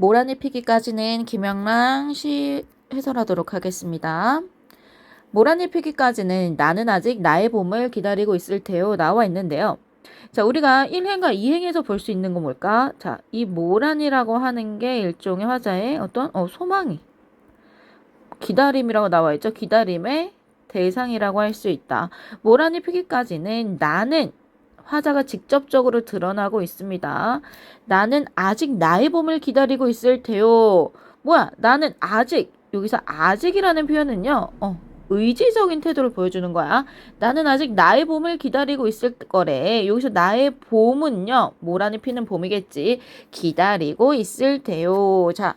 모란이 피기까지는 김영랑 시 해설하도록 하겠습니다. 모란이 피기까지는 나는 아직 나의 봄을 기다리고 있을 테요 나와 있는데요. 자, 우리가 1행과 2행에서 볼 수 있는 건 뭘까? 자, 이 모란이라고 하는 게 일종의 화자의 어떤 어, 소망이 기다림이라고 나와 있죠. 기다림의 대상이라고 할 수 있다. 모란이 피기까지는 나는 화자가 직접적으로 드러나고 있습니다. 나는 아직 나의 봄을 기다리고 있을 테요. 뭐야? 나는 아직 여기서 아직이라는 표현은요. 어, 의지적인 태도를 보여주는 거야. 나는 아직 나의 봄을 기다리고 있을 거래. 여기서 나의 봄은요. 모란이 피는 봄이겠지. 기다리고 있을 테요. 자,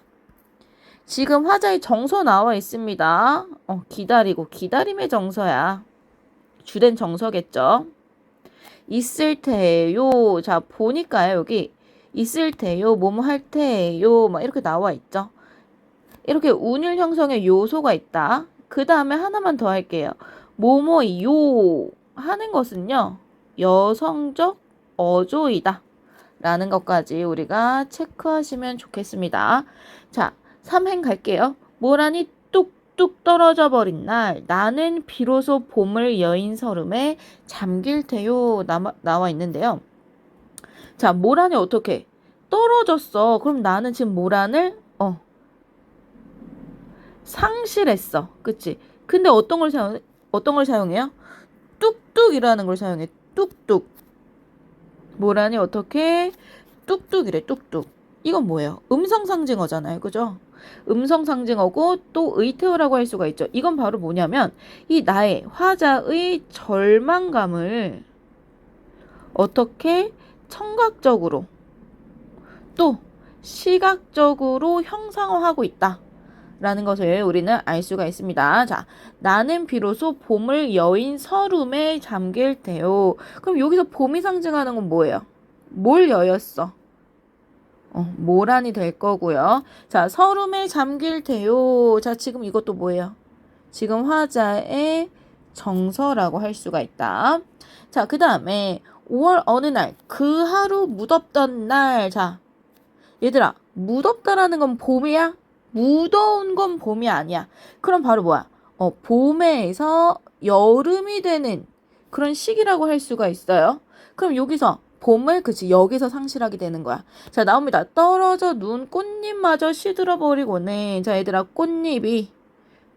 지금 화자의 정서 나와 있습니다. 어, 기다리고 기다림의 정서야. 주된 정서겠죠. 있을 테요. 자, 보니까요, 여기 있을 테요, 뭐뭐 할 테요, 막 이렇게 나와 있죠. 이렇게 운율 형성의 요소가 있다. 그 다음에 하나만 더 할게요. 뭐뭐요 하는 것은요, 여성적 어조이다. 라는 것까지 우리가 체크하시면 좋겠습니다. 자, 3행 갈게요. 모란이 뚝뚝 떨어져 버린 날 나는 비로소 봄을 여인 서름에 잠길 테요 나마, 나와 있는데요. 자, 모란이 어떻게 떨어졌어. 그럼 나는 지금 모란을 어 상실했어. 그치? 근데 어떤 걸 사용 어떤 걸 사용해요? 뚝뚝이라는 걸 사용해. 뚝뚝. 모란이 어떻게 뚝뚝이래. 뚝뚝. 이건 뭐예요? 음성 상징어잖아요. 그죠? 음성 상징어고 또 의태어라고 할 수가 있죠. 이건 바로 뭐냐면 이 나의 화자의 절망감을 어떻게 청각적으로 또 시각적으로 형상화하고 있다. 라는 것을 우리는 알 수가 있습니다. 자, 나는 비로소 봄을 여인 서름에 잠길 테요. 그럼 여기서 봄이 상징하는 건 뭐예요? 뭘 여였어? 어, 모란이 될 거고요. 자, 서름에 잠길 테요. 자, 지금 이것도 뭐예요? 지금 화자의 정서라고 할 수가 있다. 자, 그 다음에 5월 어느 날, 그 하루 무덥던 날. 자, 얘들아, 무덥다라는 건 봄이야? 무더운 건 봄이 아니야. 그럼 바로 뭐야? 어, 봄에서 여름이 되는 그런 시기라고 할 수가 있어요. 그럼 여기서 봄을 그치 여기서 상실하게 되는 거야. 자 나옵니다. 떨어져 눈 꽃잎마저 시들어 버리고는 자 얘들아 꽃잎이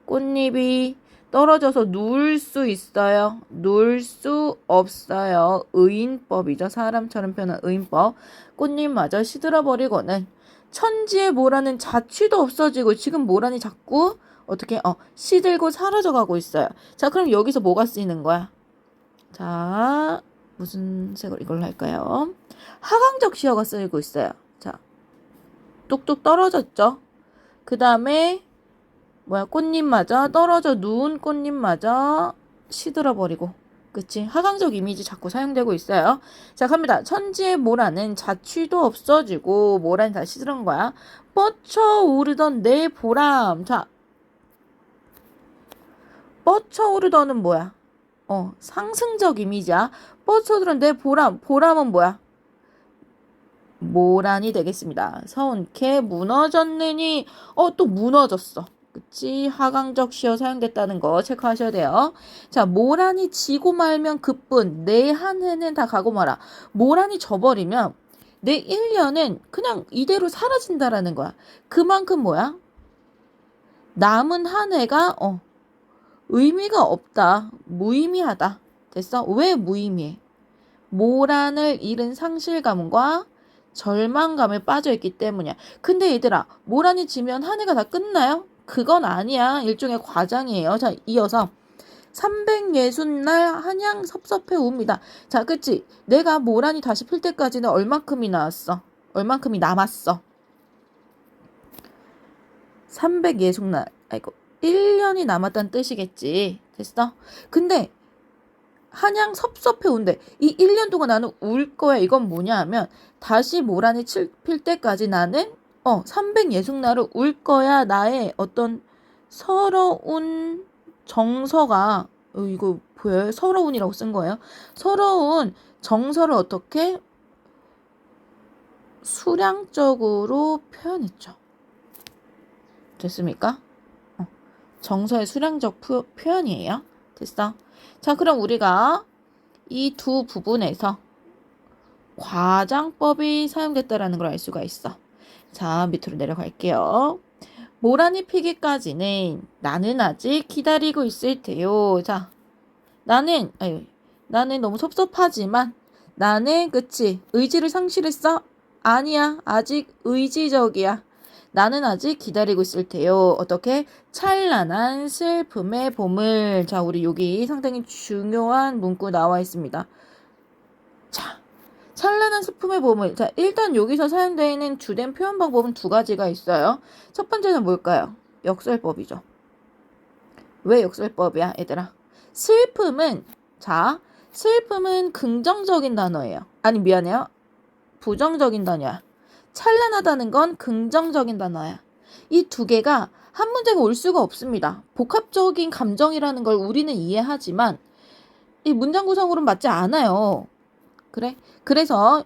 꽃잎이 떨어져서 누울 수 있어요. 누울 수 없어요. 의인법이죠. 사람처럼 표현한 의인법. 꽃잎마저 시들어 버리고는 천지에 모라는 자취도 없어지고 지금 모란이 자꾸 어떻게 어 시들고 사라져 가고 있어요. 자 그럼 여기서 뭐가 쓰이는 거야? 자 무슨 색을 이걸로 할까요? 하강적 시어가 쓰이고 있어요. 자, 뚝뚝 떨어졌죠. 그 다음에 뭐야 꽃잎마저 떨어져 누운 꽃잎마저 시들어 버리고 그치 하강적 이미지 자꾸 사용되고 있어요. 자 갑니다. 천지의 모라는 자취도 없어지고 모란이 다 시들은 거야. 뻗쳐 오르던 내 보람. 자 뻗쳐 오르던은 뭐야? 어, 상승적 이미지야. 뻗쳐들은 내 보람, 보람은 뭐야? 모란이 되겠습니다. 서운케 무너졌느니, 어, 또 무너졌어. 그치? 하강적 시어 사용됐다는 거 체크하셔야 돼요. 자, 모란이 지고 말면 그뿐, 내 한 해는 다 가고 마라. 모란이 져버리면 내 1년은 그냥 이대로 사라진다라는 거야. 그만큼 뭐야? 남은 한 해가, 어, 의미가 없다. 무의미하다. 됐어? 왜 무의미해? 모란을 잃은 상실감과 절망감에 빠져있기 때문이야. 근데 얘들아, 모란이 지면 한 해가 다 끝나요? 그건 아니야. 일종의 과정이에요. 자, 이어서 360날 한양 섭섭해 옵니다. 자, 그치? 내가 모란이 다시 필 때까지는 얼만큼이 나왔어? 얼만큼이 남았어? 360날. 아이고. 1년이 남았다는 뜻이겠지. 됐어? 근데 한양 섭섭해 온대. 이 1년 동안 나는 울 거야. 이건 뭐냐 하면 다시 모란이 칠, 필 때까지 나는 어, 360날을 울 거야. 나의 어떤 서러운 정서가 어, 이거 보여요? 서러운이라고 쓴 거예요. 서러운 정서를 어떻게 수량적으로 표현했죠. 됐습니까? 어, 정서의 수량적 표, 표현이에요. 됐어? 자, 그럼 우리가 이 두 부분에서 과장법이 사용됐다라는 걸 알 수가 있어. 자, 밑으로 내려갈게요. 모란이 피기까지는 나는 아직 기다리고 있을 테요. 자, 나는, 아유, 나는 너무 섭섭하지만 나는, 그치, 의지를 상실했어? 아니야, 아직 의지적이야. 나는 아직 기다리고 있을 테요. 어떻게? 찬란한 슬픔의 봄을. 자, 우리 여기 상당히 중요한 문구 나와 있습니다. 자, 찬란한 슬픔의 봄을. 자, 일단 여기서 사용되어 있는 주된 표현 방법은 두 가지가 있어요. 첫 번째는 뭘까요? 역설법이죠. 왜 역설법이야, 얘들아? 슬픔은, 자, 슬픔은 긍정적인 단어예요. 아니, 미안해요. 부정적인 단어야. 찬란하다는 건 긍정적인 단어야. 이 두 개가 한 문제가 올 수가 없습니다. 복합적인 감정이라는 걸 우리는 이해하지만 이 문장 구성으로는 맞지 않아요. 그래? 그래서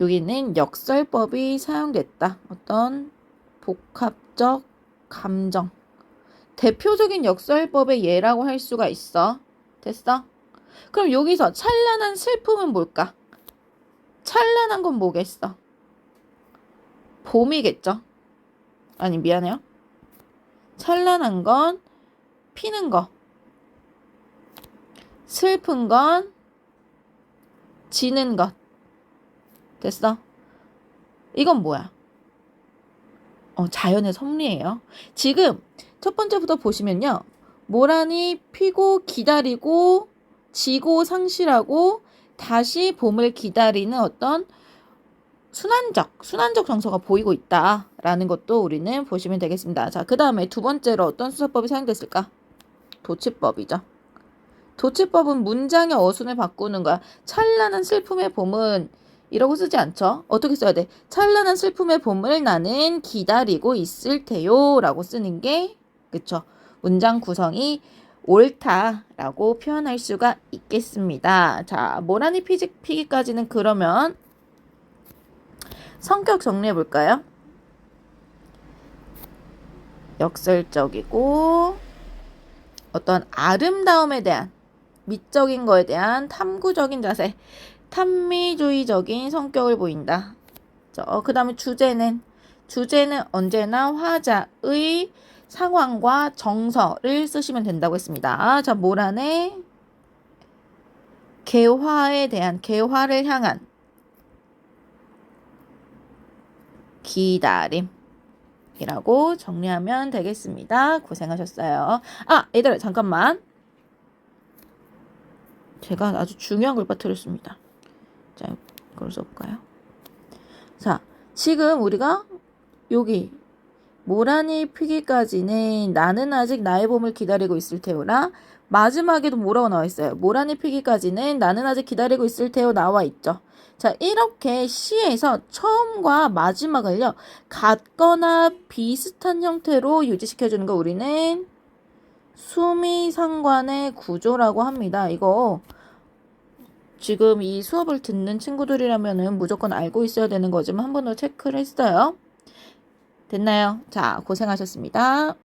여기는 역설법이 사용됐다. 어떤 복합적 감정. 대표적인 역설법의 예라고 할 수가 있어. 됐어? 그럼 여기서 찬란한 슬픔은 뭘까? 찬란한 건 뭐겠어? 봄이겠죠? 아니, 미안해요. 찬란한 건 피는 거. 슬픈 건 지는 것. 됐어? 이건 뭐야? 어, 자연의 섭리예요. 지금 첫 번째부터 보시면요. 모란이 피고 기다리고 지고 상실하고 다시 봄을 기다리는 어떤 순환적, 순환적 정서가 보이고 있다라는 것도 우리는 보시면 되겠습니다. 자, 그 다음에 두 번째로 어떤 수사법이 사용됐을까? 도치법이죠. 도치법은 문장의 어순을 바꾸는 거야. 찬란한 슬픔의 봄은 이라고 쓰지 않죠? 어떻게 써야 돼? 찬란한 슬픔의 봄을 나는 기다리고 있을 테요. 라고 쓰는 게, 그쵸? 문장 구성이 옳다라고 표현할 수가 있겠습니다. 자, 모라니 피지, 피기까지는 그러면 성격 정리해 볼까요? 역설적이고 어떤 아름다움에 대한 미적인 거에 대한 탐구적인 자세, 탐미주의적인 성격을 보인다. 그 다음에 주제는 주제는 언제나 화자의 상황과 정서를 쓰시면 된다고 했습니다. 자, 모란의 개화에 대한 개화를 향한 기다림이라고 정리하면 되겠습니다. 고생하셨어요. 아, 얘들아 잠깐만. 제가 아주 중요한 걸 빠뜨렸습니다. 자, 이걸 써볼까요? 자, 지금 우리가 여기 모란이 피기까지는 나는 아직 나의 봄을 기다리고 있을 테오라 마지막에도 뭐라고 나와 있어요? 모란이 피기까지는 나는 아직 기다리고 있을 테오 나와 있죠. 자, 이렇게 시에서 처음과 마지막을요, 같거나 비슷한 형태로 유지시켜주는 거 우리는 수미상관의 구조라고 합니다. 이거 지금 이 수업을 듣는 친구들이라면은 무조건 알고 있어야 되는 거지만 한 번 더 체크를 했어요. 됐나요? 자, 고생하셨습니다.